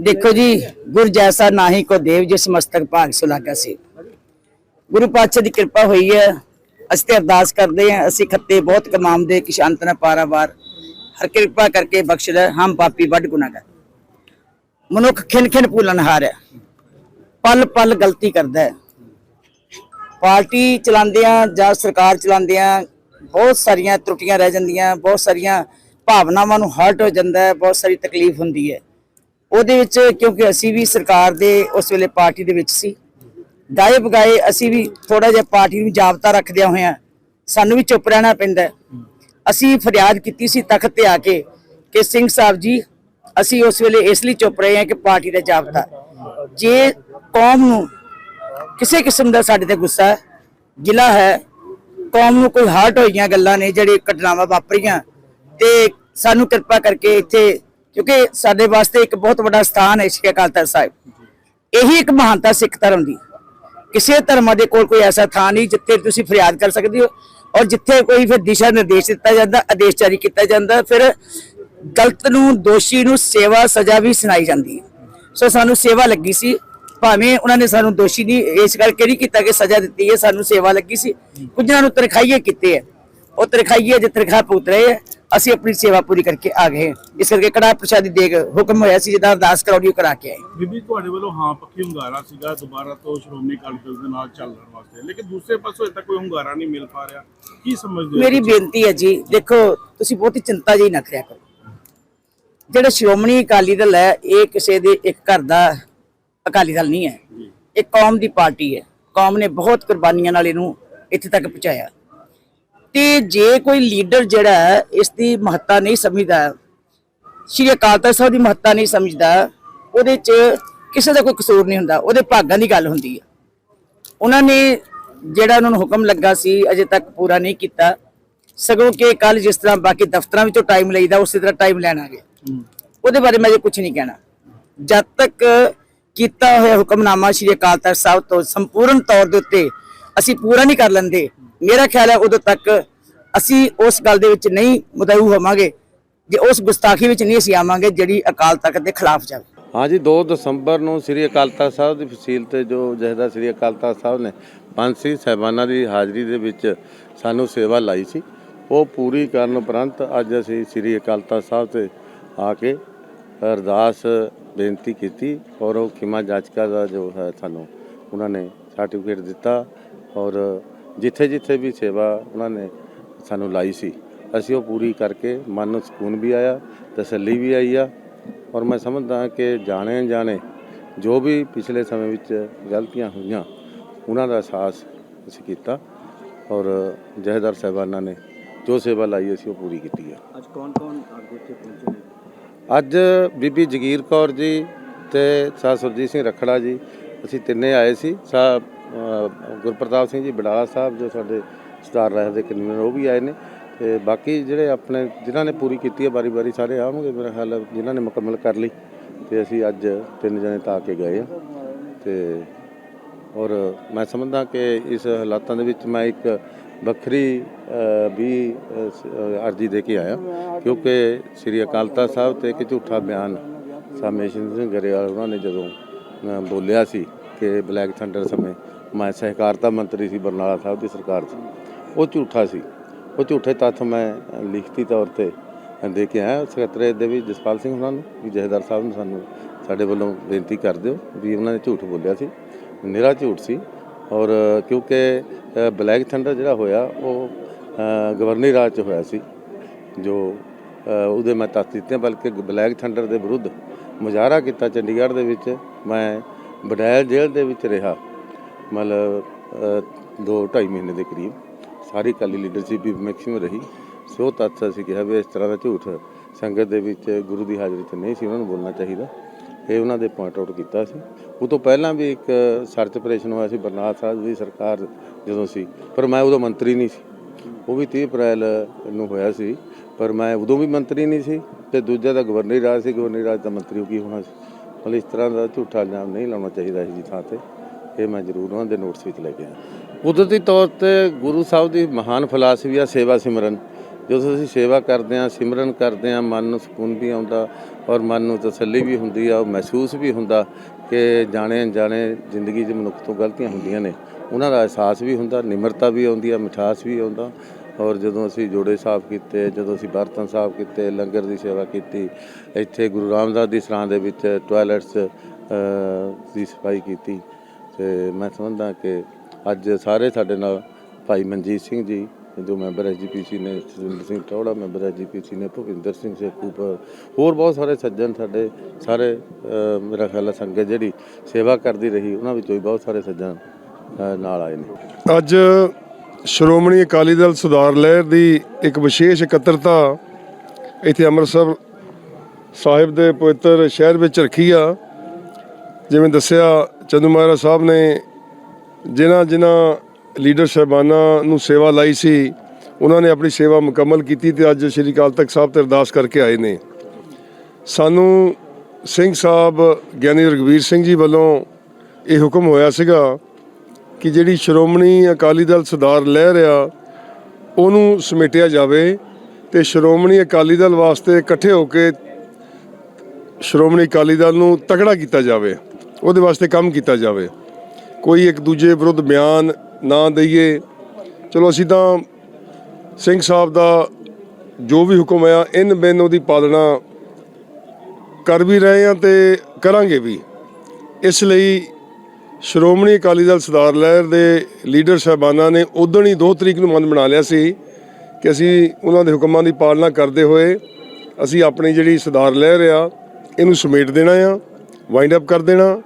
ਦੇਖੋ ਜੀ, ਗੁਰ ਜੈਸਾ ਨਾਹੀ ਕੋ ਦੇਵ ਜਿਸ ਮਸਤਕ ਭਾਗ ਸੁਲਾਗਾ ਸੀ। ਗੁਰੂ ਪਾਤਸ਼ਾਹ ਦੀ ਕਿਰਪਾ ਹੋਈ ਹੈ, ਅਸੀਂ ਤੇ ਅਰਦਾਸ ਕਰਦੇ ਹਾਂ, ਅਸੀਂ ਖੱਤੇ ਬਹੁਤ ਕਮਾਉਂਦੇ ਕਿ ਸ਼ਾਂਤ ਨਾ ਪਾਰਾਵਾਰ, ਹਰ ਕਿਰਪਾ ਕਰਕੇ ਬਖਸ਼ ਲੈ, ਹਮ ਪਾਪੀ ਵੱਡ ਗੁਨਾਹਗਾਰ। ਮਨੁੱਖ ਖਿਨ ਖਿਨ ਭੁੱਲਣਹਾਰ ਹੈ, ਪਲ ਪਲ ਗਲਤੀ ਕਰਦਾ ਹੈ। ਪਾਰਟੀ ਚਲਾਉਂਦਿਆਂ ਜਾਂ ਸਰਕਾਰ ਚਲਾਉਂਦਿਆਂ ਬਹੁਤ ਸਾਰੀਆਂ ਤਰੁੱਟੀਆਂ ਰਹਿ ਜਾਂਦੀਆਂ, ਬਹੁਤ ਸਾਰੀਆਂ ਭਾਵਨਾਵਾਂ ਨੂੰ ਹਰਟ ਹੋ ਜਾਂਦਾ ਹੈ, ਬਹੁਤ ਸਾਰੀ ਤਕਲੀਫ ਹੁੰਦੀ ਹੈ। ਉਹਦੇ ਵਿੱਚ ਕਿਉਂਕਿ ਅਸੀਂ ਵੀ ਸਰਕਾਰ ਦੇ ਉਸ ਵੇਲੇ ਪਾਰਟੀ ਦੇ ਵਿੱਚ ਸੀ। ਗਾਏ ਬਗਾਏ ਅਸੀਂ ਵੀ ਥੋੜਾ ਜਿਹਾ ਪਾਰਟੀ ਨੂੰ ਜਾਬਤਾ ਰੱਖਦਿਆਂ ਹੋਇਆਂ ਸਾਨੂੰ ਵੀ ਚੁੱਪ ਰਹਿਣਾ ਪੈਂਦਾ ਅਸੀਂ ਫਰਿਆਦ ਕੀਤੀ ਸੀ ਤਖਤ ਤੇ ਆ ਕੇ ਕਿ ਸਿੰਘ ਸਾਹਿਬ ਜੀ, ਅਸੀਂ ਉਸ ਵੇਲੇ ਇਸ ਲਈ ਚੁੱਪ ਰਹੇ ਹਾਂ ਕਿ ਪਾਰਟੀ ਦਾ ਜਾਬਤਾ ਜੇ ਕੌਮ ਨੂੰ ਕਿਸੇ ਕਿਸਮ ਦਾ ਸਾਡੇ ਤੇ ਗੁੱਸਾ ਹੈ, ਗਿਲਾ ਹੈ, ਕੌਮ ਨੂੰ ਕੋਈ ਹਾਰਟ ਹੋਈਆਂ ਗੱਲਾਂ ਨੇ ਜਿਹੜੇ ਘਟਨਾਵਾਂ ਵਾਪਰੀਆਂ ਤੇ ਸਾਨੂੰ ਕਿਰਪਾ ਕਰਕੇ ਇੱਥੇ ਕਿਉਂਕਿ ਸਾਡੇ ਵਾਸਤੇ ਇੱਕ ਬਹੁਤ ਵੱਡਾ ਸਥਾਨ ਹੈ ਸ਼੍ਰੀ ਅਕਾਲ ਤਖਤ ਸਾਹਿਬ। ਇਹੀ ਇੱਕ ਮਹਾਨਤਾ ਸਿੱਖ ਧਰਮ ਦੀ। ਕਿਸੇ ਧਰਮਾਂ ਦੇ ਕੋਲ ਕੋਈ ਐਸਾ ਥਾਂ ਨਹੀਂ ਜਿੱਥੇ ਤੁਸੀਂ ਫਰਿਆਦ ਕਰ ਸਕਦੇ ਹੋ ਔਰ ਜਿੱਥੇ ਕੋਈ ਫਿਰ ਦਿਸ਼ਾ ਨਿਰਦੇਸ਼ ਦਿੱਤਾ ਜਾਂਦਾ, ਆਦੇਸ਼ ਜਾਰੀ ਕੀਤਾ ਜਾਂਦਾ, ਫਿਰ ਗਲਤ ਨੂੰ, ਦੋਸ਼ੀ ਨੂੰ ਸੇਵਾ, ਸਜ਼ਾ ਵੀ ਸੁਣਾਈ ਜਾਂਦੀ ਹੈ। ਸੋ ਸਾਨੂੰ ਸੇਵਾ ਲੱਗੀ ਸੀ। ਭਾਵੇਂ ਉਹਨਾਂ ਨੇ ਸਾਨੂੰ ਦੋਸ਼ੀ ਦੀ ਇਸ ਕਰਕੇ ਨਹੀਂ ਕੀਤਾ ਕਿ ਸਜ਼ਾ ਦਿੱਤੀ ਹੈ, ਸਾਨੂੰ ਸੇਵਾ ਲੱਗੀ ਸੀ। ਕੁਝਾਂ ਨੂੰ ਤਰਖਾਈਏ ਕੀਤੇ ਹੈ। ਉਹ ਤਰਖਾਈਏ ਜੇ ਤਰਖਾ ਪੁੱਤ ਰਹੇ ਹੈ। ਅਸੀਂ ਆਪਣੀ ਸੇਵਾ ਪੂਰੀ ਕਰਕੇ ਆ ਗਏ ਇਸ ਕਰਕੇ ਕੜਾ ਪ੍ਰਸ਼ਾਦੀ ਦੇ ਹੁਕਮ ਹੋਇਆ ਸੀ ਜਿੱਦਾਂ ਅਰਦਾਸ ਕਰਾਉਣੀ ਉਹ ਕਰਾ ਕੇ ਆਏ। ਬੀਬੀ ਤੁਹਾਡੇ ਵੱਲੋਂ ਹਾਂ ਪੱਕੀ ਹੁੰਗਾਰਾ ਸੀਗਾ ਦੁਬਾਰਾ ਤੋਂ ਸ਼੍ਰੋਮਣੀ ਅਕਾਲੀ ਦਲ ਦੇ ਨਾਲ ਚੱਲਣ ਵਾਸਤੇ। ਲੇਕਿਨ ਦੂਸਰੇ ਪਾਸੋਂ ਅਜੇ ਤੱਕ ਕੋਈ ਹੁੰਗਾਰਾ ਨਹੀਂ ਮਿਲ ਪਾ ਰਿਹਾ। ਕੀ ਸਮਝਦੇ ਹੋ ਮੇਰੀ ਬੇਨਤੀ ਹੈ ਜੀ ਦੇਖੋ ਤੁਸੀਂ ਬਹੁਤੀ ਚਿੰਤਾ ਜਿਹੀ ਨਾ ਕਰਿਆ ਕਰੋ। ਜਿਹੜਾ ਸ਼੍ਰੋਮਣੀ ਅਕਾਲੀ ਦਲ ਹੈ ਇਹ ਕਿਸੇ ਦੇ ਇੱਕ ਘਰ ਦਾ ਅਕਾਲੀ ਦਲ ਨਹੀਂ ਹੈ। ਇਹ ਕੌਮ ਦੀ ਪਾਰਟੀ ਹੈ। ਕੌਮ ਨੇ ਬਹੁਤ ਕੁਰਬਾਨੀਆਂ ਨਾਲ ਇਹਨੂੰ ਇੱਥੇ ਤੱਕ ਪਹੁੰਚਾਇਆ। ਤੇ ਜੇ ਕੋਈ ਲੀਡਰ ਜਿਹੜਾ ਹੈ ਇਸ ਦੀ ਮਹੱਤਤਾ ਨਹੀਂ ਸਮਝਦਾ ਸ਼੍ਰੀ ਅਕਾਲ ਤਖਤ ਸਾਹਿਬ ਦੀ ਮਹੱਤਤਾ ਨਹੀਂ ਸਮਝਦਾ ਉਹਦੇ 'ਚ ਕਿਸੇ ਦਾ ਕੋਈ ਕਸੂਰ ਨਹੀਂ ਹੁੰਦਾ ਉਹਦੇ ਭਾਗਾਂ ਦੀ ਗੱਲ ਹੁੰਦੀ ਹੈ। ਉਹਨਾਂ ਨੇ ਜਿਹੜਾ ਉਹਨਾਂ ਨੂੰ ਹੁਕਮ ਲੱਗਾ ਸੀ ਅਜੇ ਤੱਕ ਪੂਰਾ ਨਹੀਂ ਕੀਤਾ। ਸਗੋਂ ਕਿ ਕੱਲ ਜਿਸ ਤਰ੍ਹਾਂ ਬਾਕੀ ਦਫ਼ਤਰਾਂ ਵਿੱਚੋਂ ਟਾਈਮ ਲਈਦਾ ਉਸੇ ਤਰ੍ਹਾਂ ਟਾਈਮ ਲੈਣਾ ਗਿਆ ਉਹਦੇ ਬਾਰੇ ਮੈਂ ਜੇ ਕੁਝ ਨਹੀਂ ਕਹਿਣਾ। ਜਦ ਤੱਕ ਕੀਤਾ ਹੋਇਆ ਹੁਕਮਨਾਮਾ ਸ਼੍ਰੀ ਅਕਾਲ ਤਖਤ ਸਾਹਿਬ ਤੋਂ ਸੰਪੂਰਨ ਤੌਰ ਦੇ ਉੱਤੇ ਅਸੀਂ ਪੂਰਾ ਨਹੀਂ ਕਰ ਲੈਂਦੇ ਮੇਰਾ ਖਿਆਲ ਹੈ ਉਦੋਂ ਤੱਕ ਅਸੀਂ ਉਸ ਗੱਲ ਦੇ ਵਿੱਚ ਨਹੀਂ ਮੁਦਊ ਹੋਵਾਂਗੇ, ਜੇ ਉਸ ਗੁਸਤਾਖੀ ਵਿੱਚ ਨਹੀਂ ਅਸੀਂ ਆਵਾਂਗੇ ਜਿਹੜੀ ਅਕਾਲ ਤਖਤ ਦੇ ਖਿਲਾਫ ਜਾਵੇ। ਹਾਂਜੀ 2 ਦਸੰਬਰ ਨੂੰ ਸ੍ਰੀ ਅਕਾਲ ਤਖਤ ਸਾਹਿਬ ਦੀ ਫਸੀਲ ਤੇ ਜੋ ਜਹਦਾ ਸ੍ਰੀ ਅਕਾਲ ਤਖਤ ਸਾਹਿਬ ਨੇ ਪੰਜ ਸਿੰਘ ਸਾਹਿਬਾਨਾਂ ਦੀ ਹਾਜ਼ਰੀ ਦੇ ਵਿੱਚ ਸਾਨੂੰ ਸੇਵਾ ਲਾਈ ਸੀ, ਉਹ ਪੂਰੀ ਕਰਨ ਉਪਰੰਤ ਅੱਜ ਅਸੀਂ ਸ੍ਰੀ ਅਕਾਲ ਤਖਤ ਸਾਹਿਬ ਤੇ ਆ ਕੇ ਅਰਦਾਸ ਬੇਨਤੀ ਕੀਤੀ ਔਰ ਉਹ ਖਿਮਾ ਜਾਚਕਾ ਦਾ ਜੋ ਹੈ ਸਾਨੂੰ ਉਹਨਾਂ ਨੇ ਸਰਟੀਫਿਕੇਟ ਦਿੱਤਾ ਔਰ ਜਿੱਥੇ ਜਿੱਥੇ ਵੀ ਸੇਵਾ ਉਹਨਾਂ ਨੇ ਸਾਨੂੰ ਲਾਈ ਸੀ ਅਸੀਂ ਉਹ ਪੂਰੀ ਕਰਕੇ ਮਨ ਨੂੰ ਸਕੂਨ ਵੀ ਆਇਆ ਤਸੱਲੀ ਵੀ ਆਈ ਆ। ਔਰ ਮੈਂ ਸਮਝਦਾ ਕਿ ਜਾਣੇ ਜਾਣੇ ਜੋ ਵੀ ਪਿਛਲੇ ਸਮੇਂ ਵਿੱਚ ਗਲਤੀਆਂ ਹੋਈਆਂ ਉਹਨਾਂ ਦਾ ਅਹਿਸਾਸ ਅਸੀਂ ਕੀਤਾ। ਔਰ ਜਹੇਦਾਰ ਸਾਹਿਬਾਨਾਂ ਨੇ ਜੋ ਸੇਵਾ ਲਾਈ ਅਸੀਂ ਉਹ ਪੂਰੀ ਕੀਤੀ ਹੈ ਅੱਜ ਕੌਣ ਕੌਣ ਆਗੂ ਇੱਥੇ ਪਹੁੰਚੇ ਨੇ? ਅੱਜ ਬੀਬੀ ਜਗੀਰ ਕੌਰ ਜੀ ਤੇ ਸਾਹ ਸੁਰਜੀਤ ਸਿੰਘ ਰਖੜਾ ਜੀ ਅਸੀਂ ਤਿੰਨੇ ਆਏ ਸੀ ਸਾ ਗੁਰਪ੍ਰਤਾਪ ਸਿੰਘ ਜੀ ਬਡਾਲਾ ਸਾਹਿਬ ਜੋ ਸਾਡੇ ਸਟਾਰ ਰਹਿ ਦੇ ਕਨਵੀਨਰ ਉਹ ਵੀ ਆਏ ਨੇ। ਤੇ ਬਾਕੀ ਜਿਹੜੇ ਆਪਣੇ, ਜਿਨ੍ਹਾਂ ਨੇ ਪੂਰੀ ਕੀਤੀ ਹੈ ਬਾਰੀ-ਬਾਰੀ ਸਾਰੇ ਆਉਣਗੇ ਮੇਰਾ ਖਿਆਲ ਹੈ, ਜਿਨ੍ਹਾਂ ਨੇ ਮੁਕੰਮਲ ਕਰ ਲਈ, ਤੇ ਅਸੀਂ ਅੱਜ ਤਿੰਨ ਜਣੇ ਤਾਂ ਆ ਕੇ ਗਏ ਆ ਤੇ ਔਰ ਮੈਂ ਸਮਝਦਾ ਕਿ ਇਸ ਹਾਲਾਤਾਂ ਦੇ ਵਿੱਚ ਮੈਂ ਇੱਕ ਵੱਖਰੀ ਵੀ ਅਰਜ਼ੀ ਦੇ ਕੇ ਆਇਆ, ਕਿਉਂਕਿ ਸ੍ਰੀ ਅਕਾਲ ਤਖਤ ਸਾਹਿਬ ਤੇ ਇੱਕ ਝੂਠਾ ਬਿਆਨ ਸਾਮੇਸ਼ਨ ਸਿੰਘ ਗਰੇਵਾਲ ਉਹਨਾਂ ਨੇ ਜਦੋਂ ਬੋਲਿਆ ਸੀ ਕਿ ਬਲੈਕ ਥੰਡਰ ਸਮੇਂ ਮੈਂ ਸਹਿਕਾਰਤਾ ਮੰਤਰੀ ਸੀ ਬਰਨਾਲਾ ਸਾਹਿਬ ਦੀ ਸਰਕਾਰ 'ਚ ਉਹ ਝੂਠਾ ਸੀ। ਉਹ ਝੂਠੇ ਤੱਥ ਮੈਂ ਲਿਖਤੀ ਤੌਰ ਤੇ ਦੇ ਕੇ ਆਇਆ ਸਕੱਤਰੇ ਦੇ ਵੀ ਜਸਪਾਲ ਸਿੰਘ ਉਹਨਾਂ ਨੂੰ ਵੀ ਜਹੇਦਾਰ ਸਾਹਿਬ ਨੂੰ ਸਾਨੂੰ ਸਾਡੇ ਵੱਲੋਂ ਬੇਨਤੀ ਕਰ ਦਿਓ ਵੀ ਉਹਨਾਂ ਨੇ ਝੂਠ ਬੋਲਿਆ ਸੀ। ਨਿਰਾ ਝੂਠ ਸੀ। ਔਰ ਕਿਉਂਕਿ ਬਲੈਕ ਥੰਡਰ ਜਿਹੜਾ ਹੋਇਆ ਉਹ ਅ, ਰਾਜ ਚ ਹੋਇਆ ਸੀ ਜੋ ਉਹਦੇ ਮੈਂ ਤੱਥ ਦਿੱਤੇ ਬਲਕਿ ਬਲੈਕ ਥੰਡਰ ਦੇ ਵਿਰੁੱਧ ਮੁਜ਼ਾਹਰਾ ਕੀਤਾ ਚੰਡੀਗੜ੍ਹ ਦੇ ਵਿੱਚ ਮੈਂ ਬਡੈਲ ਜੇਲ੍ਹ ਦੇ ਵਿੱਚ ਰਿਹਾ। ਮਤਲਬ ਅ, ਦੋ ਢਾਈ ਮਹੀਨੇ ਦੇ ਕਰੀਬ ਸਾਰੀ ਕਾਲੀ ਲੀਡਰਸ਼ਿਪ ਵੀ ਮੈਕਸਿਮਮ ਰਹੀ। ਸੋ ਤੱਥ ਅਸੀਂ ਕਿਹਾ ਵੀ ਇਸ ਤਰ੍ਹਾਂ ਦਾ ਝੂਠ ਸੰਗਤ ਦੇ ਵਿੱਚ ਗੁਰੂ ਦੀ ਹਾਜ਼ਰੀ 'ਚ ਨਹੀਂ ਸੀ ਉਹਨਾਂ ਨੂੰ ਬੋਲਣਾ ਚਾਹੀਦਾ। ਇਹ ਉਹਨਾਂ ਦੇ ਪੁਆਇੰਟ ਆਊਟ ਕੀਤਾ ਸੀ। ਉਹ ਤੋਂ ਪਹਿਲਾਂ ਵੀ ਇੱਕ ਸਰਚ ਆਪਰੇਸ਼ਨ ਹੋਇਆ ਸੀ ਬਰਨਾਲਾ ਸਾਹਿਬ ਦੀ ਸਰਕਾਰ ਜਦੋਂ ਸੀ ਪਰ ਮੈਂ ਉਦੋਂ ਮੰਤਰੀ ਨਹੀਂ ਸੀ। ਉਹ ਵੀ 30 ਅਪ੍ਰੈਲ ਨੂੰ ਹੋਇਆ ਸੀ ਪਰ ਮੈਂ ਉਦੋਂ ਵੀ ਮੰਤਰੀ ਨਹੀਂ ਸੀ ਤੇ ਦੂਜਾ ਦਾ ਗਵਰਨਰੀ ਰਾਜ ਸੀ ਗਵਰਨਰੀ ਰਾਜ ਦਾ ਮੰਤਰੀ ਕੀ ਹੋਣਾ ਸੀ? ਮਤਲਬ ਇਸ ਤਰ੍ਹਾਂ ਦਾ ਝੂਠਾ ਇਲਜ਼ਾਮ ਨਹੀਂ ਲਾਉਣਾ ਚਾਹੀਦਾ ਇਸ ਦੀ ਥਾਂ ਤੇ। ਇਹ ਮੈਂ ਜ਼ਰੂਰ ਉਹਨਾਂ ਦੇ ਨੋਟਸ ਵਿੱਚ ਲੈ ਕੇ ਆਇਆ। ਕੁਦਰਤੀ ਤੌਰ ਤੇ ਗੁਰੂ ਸਾਹਿਬ ਦੀ ਮਹਾਨ ਫਲਸਫੀ ਆ ਸੇਵਾ ਸਿਮਰਨ। ਜਦੋਂ ਅਸੀਂ ਸੇਵਾ ਕਰਦੇ ਹਾਂ, ਸਿਮਰਨ ਕਰਦੇ ਹਾਂ, ਮਨ ਨੂੰ ਸਕੂਨ ਵੀ ਆਉਂਦਾ ਔਰ ਮਨ ਨੂੰ ਤਸੱਲੀ ਵੀ ਹੁੰਦੀ ਆ, ਉਹ ਮਹਿਸੂਸ ਵੀ ਹੁੰਦਾ ਕਿ ਜਾਣੇ ਅਣਜਾਣੇ ਜ਼ਿੰਦਗੀ 'ਚ ਮਨੁੱਖ ਤੋਂ ਗਲਤੀਆਂ ਹੁੰਦੀਆਂ ਨੇ। ਉਹਨਾਂ ਦਾ ਅਹਿਸਾਸ ਵੀ ਹੁੰਦਾ, ਨਿਮਰਤਾ ਵੀ ਆਉਂਦੀ ਆ, ਮਿਠਾਸ ਵੀ ਆਉਂਦਾ ਔਰ ਜਦੋਂ ਅਸੀਂ ਜੋੜੇ ਸਾਫ਼ ਕੀਤੇ, ਜਦੋਂ ਅਸੀਂ ਬਰਤਨ ਸਾਫ਼ ਕੀਤੇ, ਲੰਗਰ ਦੀ ਸੇਵਾ ਕੀਤੀ, ਇੱਥੇ ਗੁਰੂ ਰਾਮਦਾਸ ਦੀ ਸਰਾਂ ਦੇ ਵਿੱਚ ਟਾਇਲਟਸ ਦੀ ਸਫ਼ਾਈ ਕੀਤੀ ਤੇ ਮੈਂ ਸਮਝਦਾ ਕਿ ਅੱਜ ਸਾਰੇ ਸਾਡੇ ਨਾਲ ਭਾਈ ਮਨਜੀਤ ਸਿੰਘ ਜੀ ਜੋ ਮੈਂਬਰ ਐਸਜੀਪੀਸੀ ਨੇ ਸੁਰਿੰਦਰ ਸਿੰਘ ਟੌੜਾ ਮੈਂਬਰ ਐਸਜੀਪੀਸੀ ਨੇ ਭੁਪਿੰਦਰ ਸਿੰਘ ਸੇਖੂਪਰ ਹੋਰ ਬਹੁਤ ਸਾਰੇ ਸੱਜਣ ਸਾਡੇ ਸਾਰੇ ਅ, ਮੇਰਾ ਖਿਆਲ ਹੈ ਸੰਗਤ ਜਿਹੜੀ ਸੇਵਾ ਕਰਦੀ ਰਹੀ ਉਹਨਾਂ ਵਿੱਚੋਂ ਵੀ ਬਹੁਤ ਸਾਰੇ ਸੱਜਣ ਅ, ਨਾਲ ਆਏ ਨੇ। ਅੱਜ ਸ਼੍ਰੋਮਣੀ ਅਕਾਲੀ ਦਲ ਸੁਧਾਰ ਲਹਿਰ ਦੀ ਇੱਕ ਵਿਸ਼ੇਸ਼ ਇਕੱਤਰਤਾ ਇੱਥੇ ਅੰਮ੍ਰਿਤਸਰ ਸਾਹਿਬ ਦੇ ਪਵਿੱਤਰ ਸ਼ਹਿਰ ਵਿੱਚ ਰੱਖੀ ਆ। ਜਿਵੇਂ ਦੱਸਿਆ ਚੰਦੂ ਮਹਾਰਾਜ ਸਾਹਿਬ ਨੇ ਜਿਨ੍ਹਾਂ ਜਿਨ੍ਹਾਂ ਲੀਡਰ ਸਾਹਿਬਾਨਾਂ ਨੂੰ ਸੇਵਾ ਲਾਈ ਸੀ, ਉਹਨਾਂ ਨੇ ਆਪਣੀ ਸੇਵਾ ਮੁਕੰਮਲ ਕੀਤੀ ਤੇ ਅੱਜ ਸ਼੍ਰੀ ਅਕਾਲ ਤਖਤ ਸਾਹਿਬ ਤੇ ਅਰਦਾਸ ਕਰਕੇ ਆਏ ਨੇ। ਸਾਨੂੰ ਸਿੰਘ ਸਾਹਿਬ ਗਿਆਨੀ ਰਗਵੀਰ ਸਿੰਘ ਜੀ ਵੱਲੋਂ ਇਹ ਹੁਕਮ ਹੋਇਆ ਸੀਗਾ ਕਿ ਜਿਹੜੀ ਸ਼੍ਰੋਮਣੀ ਅਕਾਲੀ ਦਲ ਸੁਧਾਰ ਲਹਿਰ ਆ, ਉਹਨੂੰ ਸਮੇਟਿਆ ਜਾਵੇ ਤੇ ਸ਼੍ਰੋਮਣੀ ਅਕਾਲੀ ਦਲ ਵਾਸਤੇ ਇਕੱਠੇ ਹੋ ਕੇ ਸ਼੍ਰੋਮਣੀ ਅਕਾਲੀ ਦਲ ਨੂੰ ਤਕੜਾ ਕੀਤਾ ਜਾਵੇ। ਉਹਦੇ ਵਾਸਤੇ ਕੰਮ ਕੀਤਾ ਜਾਵੇ। ਕੋਈ ਇੱਕ ਦੂਜੇ ਵਿਰੁੱਧ ਬਿਆਨ ਨਾ ਦਈਏ। ਚਲੋ, ਅਸੀਂ ਤਾਂ ਸਿੰਘ ਸਾਹਿਬ ਦਾ ਜੋ ਵੀ ਹੁਕਮ ਆ, ਇਨ ਬਿਨ ਉਹਦੀ ਪਾਲਣਾ ਕਰ ਵੀ ਰਹੇ ਹਾਂ ਤੇ ਕਰਾਂਗੇ ਵੀ। ਇਸ ਲਈ ਸ਼੍ਰੋਮਣੀ ਅਕਾਲੀ ਦਲ ਸਰਦਾਰ ਲਹਿਰ ਦੇ ਲੀਡਰ ਸਾਹਿਬਾਨਾਂ ਨੇ ਉਦੋਂ ਹੀ 2 ਤਰੀਕ ਨੂੰ ਮਨ ਬਣਾ ਲਿਆ ਸੀ ਕਿ ਅਸੀਂ ਉਹਨਾਂ ਦੇ ਹੁਕਮਾਂ ਦੀ ਪਾਲਣਾ ਕਰਦੇ ਹੋਏ ਅਸੀਂ ਆਪਣੀ ਜਿਹੜੀ ਸਰਦਾਰ ਲਹਿਰ ਆ, ਇਹਨੂੰ ਸਮੇਟ ਦੇਣਾ ਆ ਵਾਈਂਡ ਅਪ ਕਰ ਦੇਣਾ।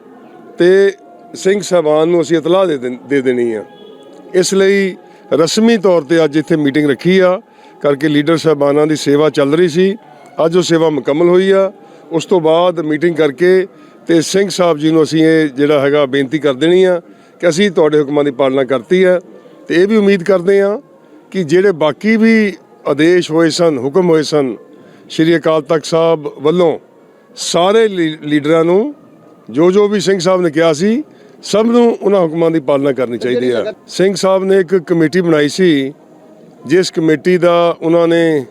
ਤੇ ਸਿੰਘ ਸਾਹਿਬਾਨ ਨੂੰ ਅਸੀਂ ਇਤਲਾਹ ਦੇ ਦੇ ਦੇਣੀ ਆ। ਇਸ ਲਈ ਰਸਮੀ ਤੌਰ ਤੇ ਅੱਜ ਇੱਥੇ ਮੀਟਿੰਗ ਰੱਖੀ ਆ, ਕਰਕੇ ਲੀਡਰ ਸਾਹਿਬਾਨਾਂ ਦੀ ਸੇਵਾ ਚੱਲ ਰਹੀ ਸੀ। ਅੱਜ ਉਹ ਸੇਵਾ ਮੁਕੰਮਲ ਹੋਈ ਆ। ਉਸ ਤੋਂ ਬਾਅਦ ਮੀਟਿੰਗ ਕਰਕੇ ਤੇ ਸਿੰਘ ਸਾਹਿਬ ਜੀ ਨੂੰ ਅਸੀਂ ਇਹ ਜਿਹੜਾ ਹੈਗਾ ਬੇਨਤੀ ਕਰ ਦੇਣੀ ਆ ਕਿ ਅਸੀਂ ਤੁਹਾਡੇ ਹੁਕਮਾਂ ਦੀ ਪਾਲਣਾ ਕਰਤੀ ਹੈ ਤੇ ਇਹ ਵੀ ਉਮੀਦ ਕਰਦੇ ਆ ਕਿ ਜਿਹੜੇ ਬਾਕੀ ਵੀ ਆਦੇਸ਼ ਹੋਏ ਸਨ, ਹੁਕਮ ਹੋਏ ਸਨ, ਸ਼੍ਰੀ ਅਕਾਲ ਤਖਤ ਸਾਹਿਬ ਵੱਲੋਂ ਸਾਰੇ ਲੀ- ਲੀਡਰਾਂ ਨੂੰ ਜੋ ਜੋ ਵੀ ਸਿੰਘ ਸਾਹਿਬ ਨੇ ਕਿਹਾ ਸੀ ਸਭ ਨੂੰ ਉਹਨਾਂ ਹੁਕਮਾਂ ਦੀ ਪਾਲਣਾ ਕਰਨੀ ਚਾਹੀਦੀ ਹੈ। ਸਿੰਘ ਸਾਹਿਬ ਨੇ ਇੱਕ ਕਮੇਟੀ ਬਣਾਈ ਸੀ ਜਿਸ ਕਮੇਟੀ ਦਾ ਉਹਨਾਂ ਨੇ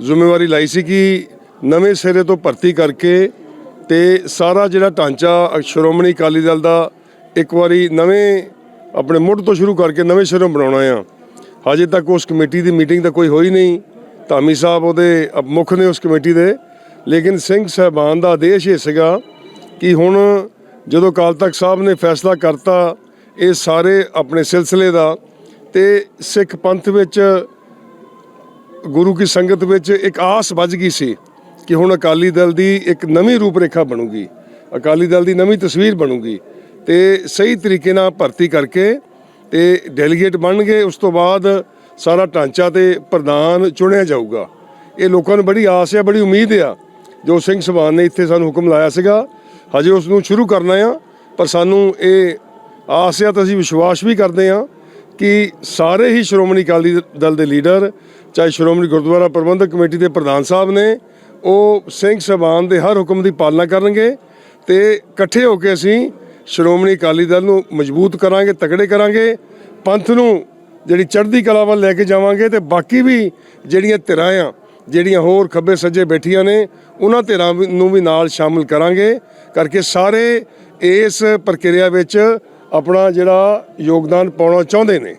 ਜ਼ਿੰਮੇਵਾਰੀ ਲਈ ਸੀ ਕਿ ਨਵੇਂ ਸਿਰੇ ਤੋਂ ਭਰਤੀ ਕਰਕੇ ਤੇ ਸਾਰਾ ਜਿਹੜਾ ਢਾਂਚਾ ਸ਼੍ਰੋਮਣੀ ਅਕਾਲੀ ਦਲ ਦਾ ਇੱਕ ਵਾਰੀ ਨਵੇਂ ਆਪਣੇ ਮੁੱਢ ਤੋਂ ਸ਼ੁਰੂ ਕਰਕੇ ਨਵੇਂ ਸਿਰੋਂ ਬਣਾਉਣਾ ਆ। ਹਜੇ ਤੱਕ ਉਸ ਕਮੇਟੀ ਦੀ ਮੀਟਿੰਗ ਤਾਂ ਕੋਈ ਹੋਈ ਨਹੀਂ। ਧਾਮੀ ਸਾਹਿਬ ਉਹਦੇ ਮੁੱਖ ਨੇ ਉਸ ਕਮੇਟੀ ਦੇ। ਲੇਕਿਨ ਸਿੰਘ ਸਾਹਿਬਾਨ ਦਾ ਆਦੇਸ਼ ਇਹ ਸੀਗਾ ਕਿ ਹੁਣ ਜਦੋਂ ਅਕਾਲ ਤਖਤ ਸਾਹਿਬ ਨੇ ਫੈਸਲਾ ਕਰਤਾ ਇਹ ਸਾਰੇ ਆਪਣੇ ਸਿਲਸਿਲੇ ਦਾ ਤੇ ਸਿੱਖ ਪੰਥ ਵਿੱਚ, ਗੁਰੂ ਕੀ ਸੰਗਤ ਵਿੱਚ ਇੱਕ ਆਸ ਵੱਜ ਗਈ ਸੀ ਕਿ ਹੁਣ ਅਕਾਲੀ ਦਲ ਦੀ ਇੱਕ ਨਵੀਂ ਰੂਪਰੇਖਾ ਬਣੂਗੀ, ਅਕਾਲੀ ਦਲ ਦੀ ਨਵੀਂ ਤਸਵੀਰ ਬਣੂਗੀ ਤੇ ਸਹੀ ਤਰੀਕੇ ਨਾਲ ਭਰਤੀ ਕਰਕੇ ਤੇ ਡੈਲੀਗੇਟ ਬਣਨਗੇ ਉਸ ਤੋਂ ਬਾਅਦ ਸਾਰਾ ਢਾਂਚਾ ਤੇ ਪ੍ਰਧਾਨ ਚੁਣਿਆ ਜਾਊਗਾ। ਇਹ ਲੋਕਾਂ ਨੂੰ ਬੜੀ ਆਸ ਹੈ ਬੜੀ ਉਮੀਦ ਆ। ਜੋ ਸਿੰਘ ਸਭਾਨ ਨੇ ਇੱਥੇ ਸਾਨੂੰ ਹੁਕਮ ਲਾਇਆ ਸੀਗਾ ਹਜੇ ਉਸ ਨੂੰ ਸ਼ੁਰੂ ਕਰਨਾ ਆ, ਪਰ ਸਾਨੂੰ ਇਹ ਆਸ ਆ ਤਾਂ ਅਸੀਂ ਵਿਸ਼ਵਾਸ ਵੀ ਕਰਦੇ ਆ ਕਿ ਸਾਰੇ ਹੀ ਸ਼੍ਰੋਮਣੀ ਅਕਾਲੀ ਦਲ ਦੇ ਲੀਡਰ, ਚਾਹੇ ਸ਼੍ਰੋਮਣੀ ਗੁਰਦੁਆਰਾ ਪ੍ਰਬੰਧਕ ਕਮੇਟੀ ਦੇ ਪ੍ਰਧਾਨ ਸਾਹਿਬ ਨੇ, ਉਹ ਸਿੰਘ ਸਭਾਨ ਦੇ ਹਰ ਹੁਕਮ ਦੀ ਪਾਲਣਾ ਕਰਨਗੇ ਤੇ ਇਕੱਠੇ ਹੋ ਕੇ ਅਸੀਂ ਸ਼੍ਰੋਮਣੀ ਅਕਾਲੀ ਦਲ ਨੂੰ ਮਜ਼ਬੂਤ ਕਰਾਂਗੇ, ਤਕੜੇ ਕਰਾਂਗੇ, ਪੰਥ ਨੂੰ ਜਿਹੜੀ ਚੜ੍ਹਦੀ ਕਲਾ ਵੱਲ ਲੈ ਕੇ ਜਾਵਾਂਗੇ ਤੇ ਬਾਕੀ ਵੀ ਜਿਹੜੀਆਂ ਧਿਰਾਂ ਆ, ਜਿਹੜੀਆਂ ਹੋਰ ਖੱਬੇ ਸੱਜੇ ਬੈਠੀਆਂ ਨੇ, ਉਹਨਾਂ ਧਿਰਾਂ ਵੀ- ਨੂੰ ਵੀ ਨਾਲ ਸ਼ਾਮਲ ਕਰਾਂਗੇ। ਕਰਕੇ ਸਾਰੇ ਇਸ ਪ੍ਰਕਿਰਿਆ ਵਿੱਚ ਆਪਣਾ ਜਿਹੜਾ ਯੋਗਦਾਨ ਪਾਉਣਾ ਚਾਹੁੰਦੇ ਨੇ।